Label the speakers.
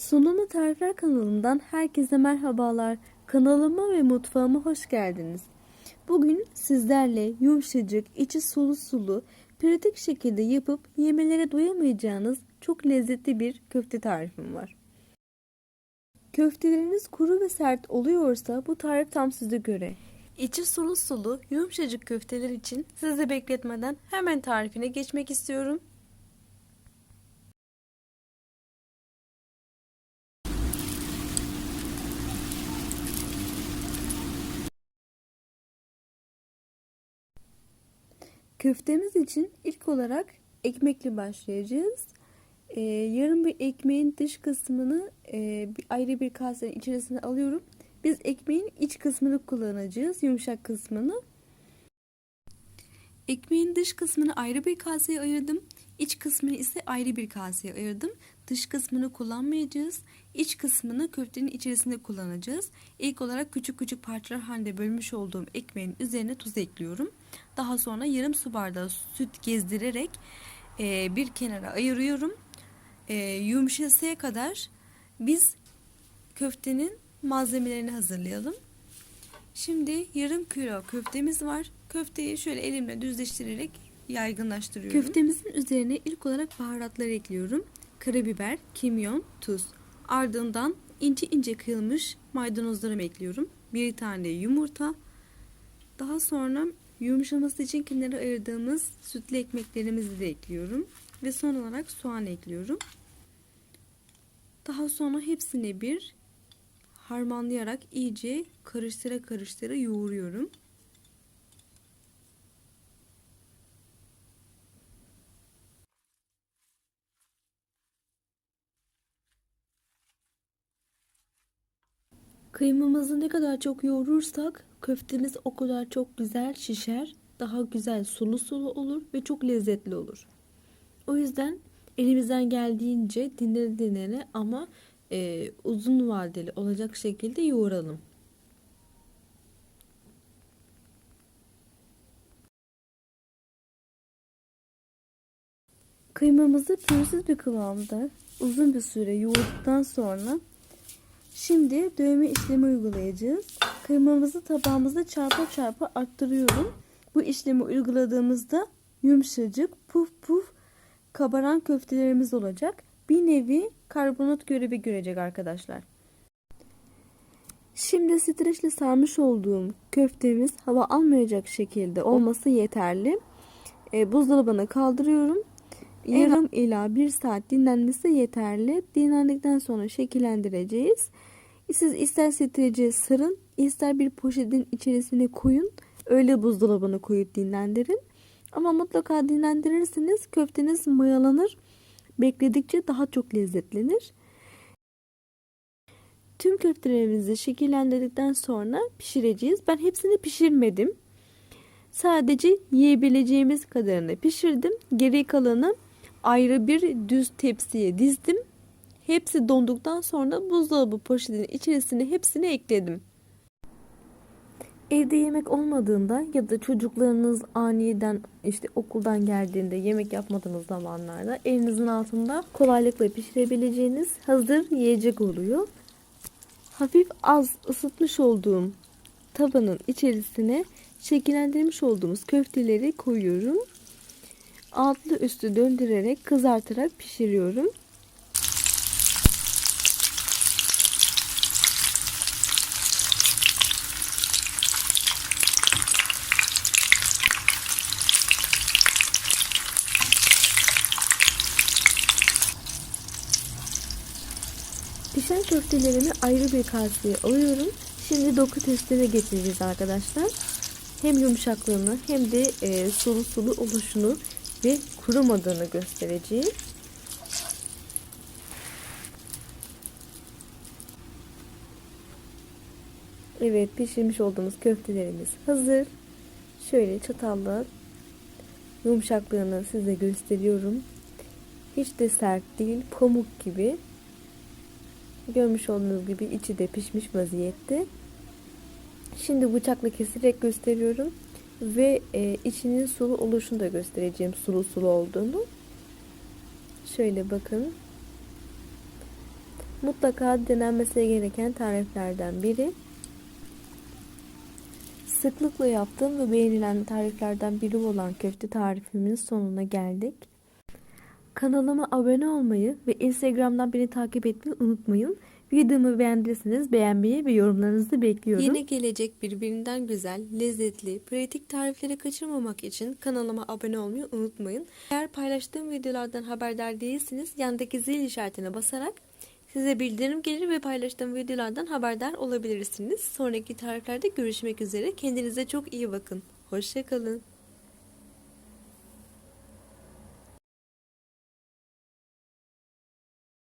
Speaker 1: Sunumu Tarifler kanalından herkese merhabalar. Kanalıma ve mutfağıma hoş geldiniz. Bugün sizlerle yumuşacık, içi sulu sulu, pratik şekilde yapıp yemelere doyamayacağınız çok lezzetli bir köfte tarifim var. Köfteleriniz kuru ve sert oluyorsa bu tarif tam size göre. İçi sulu sulu, yumuşacık köfteler için sizi bekletmeden hemen tarifine geçmek istiyorum. Köftemiz için ilk olarak ekmekle başlayacağız. Ee, yarım bir ekmeğin dış kısmını e, ayrı bir kasenin içerisine alıyorum. Biz ekmeğin iç kısmını kullanacağız, yumuşak kısmını. Ekmeğin dış kısmını ayrı bir kaseye ayırdım. İç kısmını ise ayrı bir kaseye ayırdım. Dış kısmını kullanmayacağız. İç kısmını köftenin içerisinde kullanacağız. İlk olarak küçük küçük parçalar halinde bölmüş olduğum ekmeğin üzerine tuz ekliyorum. Daha sonra yarım su bardağı süt gezdirerek e, bir kenara ayırıyorum. E, yumuşasıya kadar biz köftenin malzemelerini hazırlayalım. Şimdi yarım kilo köftemiz var. Köfteyi şöyle elimle düzleştirerek yaygınlaştırıyorum. Köftemizin üzerine ilk olarak baharatları ekliyorum. Karabiber, kimyon, tuz. Ardından ince ince kıyılmış maydanozlarımı ekliyorum. Bir tane yumurta. Daha sonra yumuşaması için kenara ayırdığımız sütlü ekmeklerimizi de ekliyorum. Ve son olarak soğan ekliyorum. Daha sonra hepsini bir harmanlayarak iyice karıştıra karıştıra yoğuruyorum. Kıymamızı ne kadar çok yoğurursak köftemiz o kadar çok güzel şişer, daha güzel sulu sulu olur ve çok lezzetli olur. O yüzden elimizden geldiğince dinlene dinlene ama e, uzun vadeli olacak şekilde yoğuralım. Kıymamızı pürüzsüz bir kıvamda uzun bir süre yoğurduktan sonra şimdi dövme işlemi uygulayacağız. Kıymamızı tabağımızda çarpa çarpa arttırıyorum. Bu işlemi uyguladığımızda yumuşacık puf puf kabaran köftelerimiz olacak. Bir nevi karbonat görevi görecek arkadaşlar. Şimdi streçle sarmış olduğum köftemiz hava almayacak şekilde olması yeterli. E, buzdolabına kaldırıyorum. Yarım ila bir saat dinlenmesi yeterli. Dinlendikten sonra şekillendireceğiz. Siz ister streçe sarın, ister bir poşetin içerisine koyun. Öyle buzdolabına koyup dinlendirin. Ama mutlaka dinlendirirseniz köfteniz mayalanır. Bekledikçe daha çok lezzetlenir. Tüm köftelerimizi şekillendirdikten sonra pişireceğiz. Ben hepsini pişirmedim. Sadece yiyebileceğimiz kadarını pişirdim. Geri kalanı ayrı bir düz tepsiye dizdim. Hepsi donduktan sonra buzdolabı poşetinin içerisine hepsini ekledim. Evde yemek olmadığında ya da çocuklarınız aniden işte okuldan geldiğinde yemek yapmadığınız zamanlarda elinizin altında kolaylıkla pişirebileceğiniz hazır yiyecek oluyor. Hafif az ısıtmış olduğum tabanın içerisine şekillendirmiş olduğumuz köfteleri koyuyorum. Altlı üstü döndürerek kızartarak pişiriyorum. Pişen köftelerimi ayrı bir kaseye alıyorum. Şimdi doku testine geçeceğiz arkadaşlar. Hem yumuşaklığını hem de e, sulu sulu oluşunu ve kurumadığını göstereceğim. Evet pişirmiş olduğumuz köftelerimiz hazır. Şöyle çatalla yumuşaklığını size gösteriyorum. Hiç de sert değil, pamuk gibi. Görmüş olduğunuz gibi içi de pişmiş vaziyette. Şimdi bıçakla keserek gösteriyorum. Ve e, içinin sulu oluşunu da göstereceğim. Sulu sulu olduğunu. Şöyle bakın. mutlaka denenmesi gereken tariflerden biri. Sıklıkla yaptığım ve beğenilen tariflerden biri olan köfte tarifimin sonuna geldik. Kanalıma abone olmayı ve Instagram'dan beni takip etmeyi unutmayın. Videomu beğendiyseniz beğenmeyi ve yorumlarınızı bekliyorum. Yeni gelecek birbirinden güzel, lezzetli, pratik tarifleri kaçırmamak için kanalıma abone olmayı unutmayın. Eğer paylaştığım videolardan haberdar değilseniz yandaki zil işaretine basarak size bildirim gelir ve paylaştığım videolardan haberdar olabilirsiniz. Sonraki tariflerde görüşmek üzere. Kendinize çok iyi bakın. Hoşçakalın.